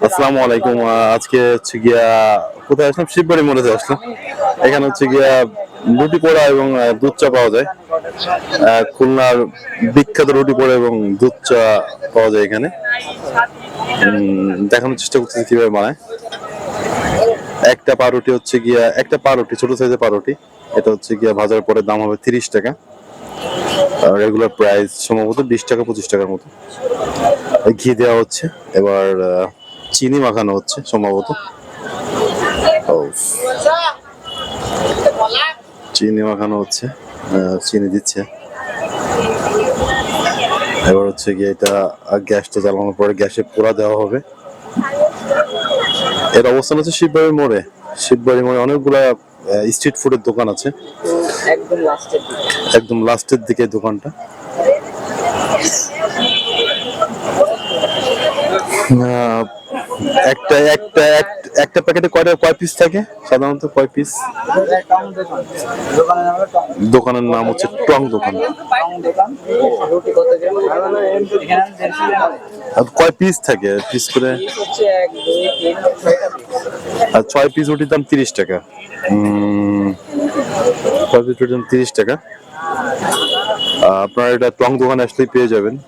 আসসালামু আলাইকুম। আজকে হচ্ছে গিয়া কোথায় আসলাম? শিববাড়ি মোড়ে আসলাম। এখানে হচ্ছে গিয়া রুটি পোড়া এবং দুধ চা পাওয়া যায়। খুলনার বিখ্যাত রুটি পোড়া এবং দুধ চা পাওয়া যায় এখানে। দেখানোর চেষ্টা করতেছি কীভাবে বানায়। একটা পাউরুটি হচ্ছে গিয়া, একটা পাউরুটি ছোট সাইজের পাউরুটি এটা হচ্ছে গিয়া বাজার পরে দাম হবে তিরিশ টাকা। রেগুলার প্রাইস সম্ভবত বিশ টাকা, পঁচিশ টাকার মতো। ঘি দেওয়া হচ্ছে। এবার চিনি মাখানো হচ্ছে সম্ভবত। চিনি মাখানো হচ্ছে চিনি দিচ্ছে। এবার হচ্ছে গিয়ে এটা গ্যাসটা জ্বালানোর পরে গ্যাসে পোড়া দেওয়া হবে। এর অবস্থান হচ্ছে শিববাড়ির মোড়ে। শিববাড়ির মোড়ে অনেকগুলা স্ট্রিট ফুডের দোকান আছে। একদম লাস্টের দিকে। একদম লাস্টের দিকে দোকানটা। আহ, একটা একটা এক- একটা প্যাকেটে কয়টা, কয় পিস থাকে? সাধারণত কয় পিস দোকানের নাম হচ্ছে টং দোকান। কয় পিস থাকে? পিস করে? আর ছয় পিস রুটির দাম তিরিশ টাকা। ছয় পিস রুটির দাম তিরিশ টাকা। আপনারা এটা টং দোকানে আসলেই পেয়ে যাবেন।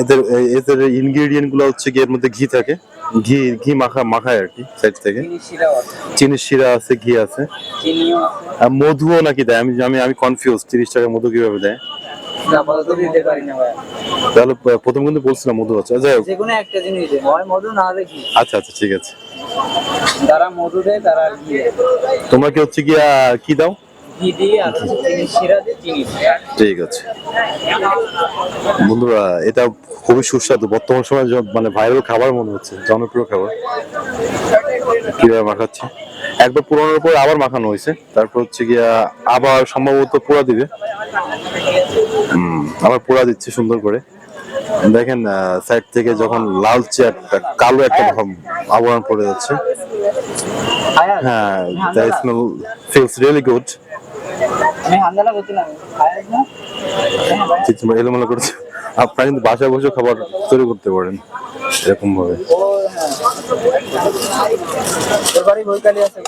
এদের এদের ইনগ্রেডিয়েন্টগুলো হচ্ছে কি এর মধ্যে ঘি থাকে। ঘি ঘি মাখা মাখায় আর কি সাইড থেকে। চিনি চিনির শিরা আছে ঘি আছে। আর মধুও নাকি দেয়? আমি আমি আমি কনফিউজ তিরিশ টাকা মধু কীভাবে দেয়? তাহলে প্রথম কিন্তু বলছিলাম মধু আছে। যাই হোক। যে একটা জিনিস হয় মধু না হলে ঘি। আচ্ছা আচ্ছা ঠিক আছে। যারা মধু দেয় তারা ঘি তোমরা কি হচ্ছে গিয়া কি দাও? ঘি দিয়ে আর চিনি শিরা দিয়ে চিনি ঠিক আছে। বন্ধুরা এটা খুবই সুস্বাদু। বর্তমান সময় মানে ভাইরাল খাবার মনে হচ্ছে জনপ্রিয় খাবার। কীভাবে মাখাচ্ছে? একবার পুরানোর পর আবার মাখানো হয়েছে। তারপর হচ্ছে গিয়া আবার সম্ভবত পোড়া দিবে। হুম, আবার পোড়া দিচ্ছে সুন্দর করে। দেখেন সাইড থেকে যখন লালচে একটা কালো একটা আবরণ পড়ে যাচ্ছে। হ্যাঁ the smell feels really good এলোমেলো করেছে। আপনারা কিন্তু বাসায় বসে খাবার তৈরি করতে পারেন এরকম ভাবে হ্যাঁ। ওর বাড়ি বৈকালি আছে।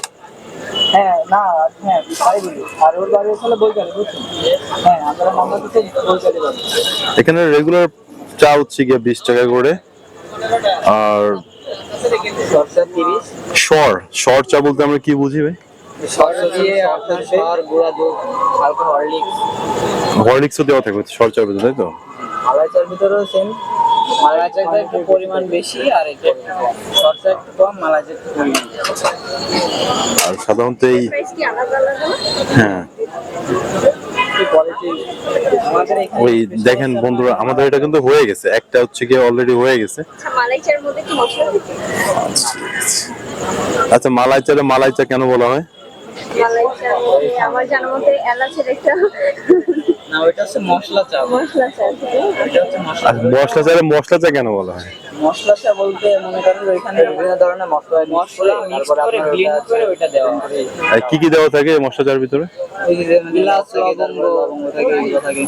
হ্যাঁ না হ্যাঁ তাই বলি আর ওর বাড়ি হচ্ছে বৈকালি বুঝছেন? হ্যাঁ আমরা মামলা দিতে বৈকালি এখানে রেগুলার চা হচ্ছে গিয়ে বিশ টাকা করে। আর শর শর চা বলতে আমরা কি বুঝি ভাই? হরলিক্সও দেওয়া তাই তো? মালাই চার ভিতরেও সেম মালাই চাটা একটু পরিমাণ বেশি আর একটু সরষা একটু কম মালাই চা পরিমাণ আর সাধারণত এই প্রাইস কি আলাদা আলাদা? হ্যাঁ। আমাদের ওই দেখেন বন্ধুরা আমাদের এটা কিন্তু হয়ে গেছে। একটা হচ্ছে গিয়ে অলরেডি হয়ে গেছে। আচ্ছা মালাই চার কি আচ্ছা মালাই চালে মালাই চা কেন বলা হয়? আমার জানা মতে এলাচের একটা না ওইটা হচ্ছে মশলা চা মশলা চা ওইটা হচ্ছে মশলা মশলা চালে মশলা চা কেন বলা হয়? মশলা চা বলতে মনে করেন যে ওইখানে বিভিন্ন ধরনের মশলা মশলা মিক্স করে ব্লেন্ড করে ওইটা দেওয়া হয়। কি কি দেওয়া থাকে মশলা চার ভিতরে? লবঙ্গ লবঙ্গ থাকে এগুলো থাকে।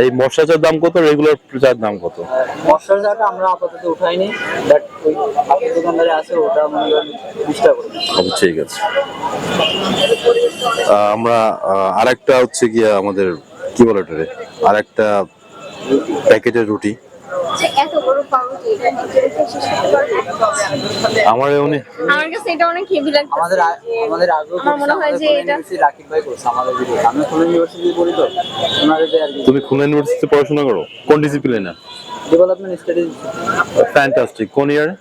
এই মশলা চার দাম কত? রেগুলার চার দাম কত? আর মশলা চাটা আমরা আপাতত উঠাইনি বাট ওই আপনার দোকানদারে আছে ওটা মনে করেন আচ্ছা, ঠিক আছে। আমরা আরেকটা হচ্ছে গিয়ে আমাদের কি বলে আর একটা প্যাকেটের রুটি। আমার উনি আমার কাছে এটা অনেক হেভি লাগছে আমাদের আমাদের আগ্রহ আমার মনে হয় যে এটা রাকিব ভাই করছে আমাদের ভিডিও আমরা খুলনা ইউনিভার্সিটি পড়ি তো ওনাদের আর কি। তুমি খুলনা ইউনিভার্সিটিতে পড়াশোনা করো? কোন ডিসিপ্লিনে ডেভেলপমেন্ট স্টাডিজ ফ্যান্টাস্টিক কোন ইয়ারে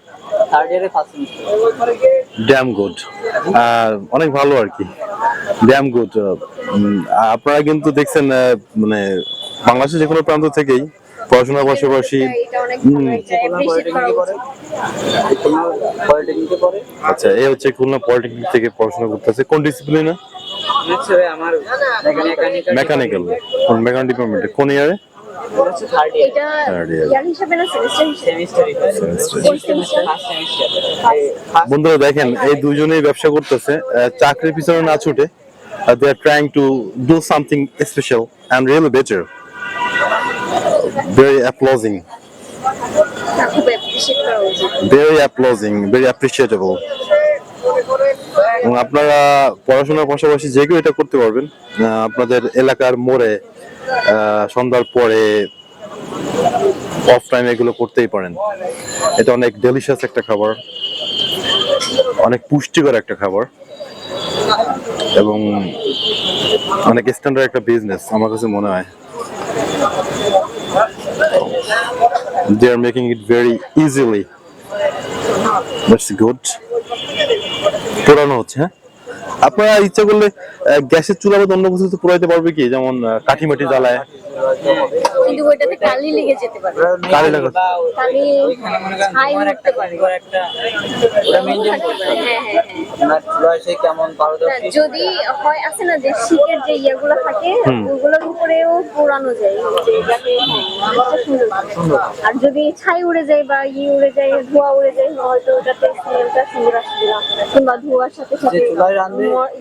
থার্ড ইয়ারে ফার্স্ট সেমিস্টার ড্যাম গুড অনেক ভালো আর কি। ড্যাম গুড আপনারা কিন্তু দেখছেন মানে বাংলাদেশের যে কোনো প্রান্ত থেকেই পড়াশোনার পাশাপাশি আচ্ছা এ হচ্ছে খুলনা পলিটেকনিক থেকে পড়াশোনা করতেছে। কোন ডিসিপ্লিনে মেকানিক্যাল মেকানিক্যাল কোন মেকানিক ডিপার্টমেন্টে কোন ইয়ারে বন্ধুরা দেখেন এই দুজনেই ব্যবসা করতেছে। চাকরির পিছনে না ছুটে they are trying to do something special and really better করা উচিত। ভেরি অ্যাপ্লজিং ভেরি অ্যাপ্রিসিয়েটেবল এবং আপনারা পড়াশোনার পাশাপাশি যে কেউ এটা করতে পারবেন। আপনাদের এলাকার মোড়ে সন্ধ্যার পরে অফ টাইম এগুলো করতেই পারেন। এটা অনেক ডেলিশিয়াস একটা খাবার। অনেক পুষ্টিকর একটা খাবার। এবং অনেক স্ট্যান্ডার্ড একটা বিজনেস আমার কাছে মনে হয়। they are making it very easily that's good পোড়ানো হচ্ছে হ্যাঁ আপনারা ইচ্ছা করলে গ্যাসের চুলা বা অন্য কিছু পোড়াইতে পারবে কি? যেমন কাঠি মাটি জ্বালায়। কিন্তু ওইটাতে কালি লেগে যেতে পারে। কালি লাগা কালি ওইখানে করেন ছাই উঠতে পারে। একটা ওটা মেনটেন করতে হবে হ্যাঁ হ্যাঁ হ্যাঁ। আপনার চুলায় সে কেমন পারদর্শী? যদি হয় আছে না যে শীতের যে ইয়েগুলো থাকে ওগুলোর উপরেও পোড়ানো যায়। আর যদি ছাই উড়ে যায় বা ই উড়ে যায় ধোঁয়া উড়ে যায় হয়তো ওটাতে স্মেলটা সুন্দর কিংবা ধোঁয়ার সাথে সাথে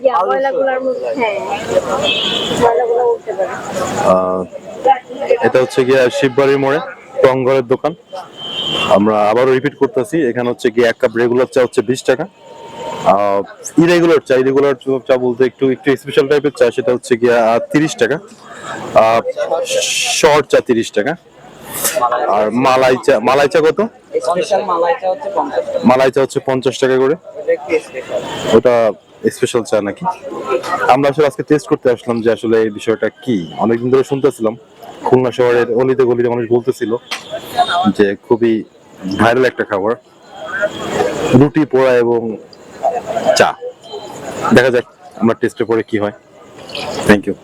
ইয়া, ময়লাগুলোর মধ্যে হ্যাঁ ময়লাগুলো উঠতে পারে। এটা হচ্ছে গিয়ে শিববাড়ির মোড়ে টংঘরের দোকান। আমরা আবারও রিপিট করতেছি এখানে হচ্ছে গিয়ে এক কাপ রেগুলার চা হচ্ছে বিশ টাকা। ইরেগুলার চা ইরেগুলার চা বলতে একটু একটু স্পেশাল টাইপের চা সেটা হচ্ছে গিয়ে তিরিশ টাকা। শর্ট চা তিরিশ টাকা। আর মালাই চা মালাই চা কত? মালাই চা হচ্ছে পঞ্চাশ টাকা করে। ওটা স্পেশাল চা নাকি? আমরা আসলে আজকে টেস্ট করতে আসলাম যে আসলে এই বিষয়টা কি। অনেকদিন ধরে শুনতেছিলাম, খুলনা শহরের অলিতে গলিতে মানুষ বলতেছিল যে খুবই ভাইরাল একটা খাবার, রুটি, পোড়া এবং চা। দেখা যাক, আমরা টেস্টে পরে কি হয়। Thank you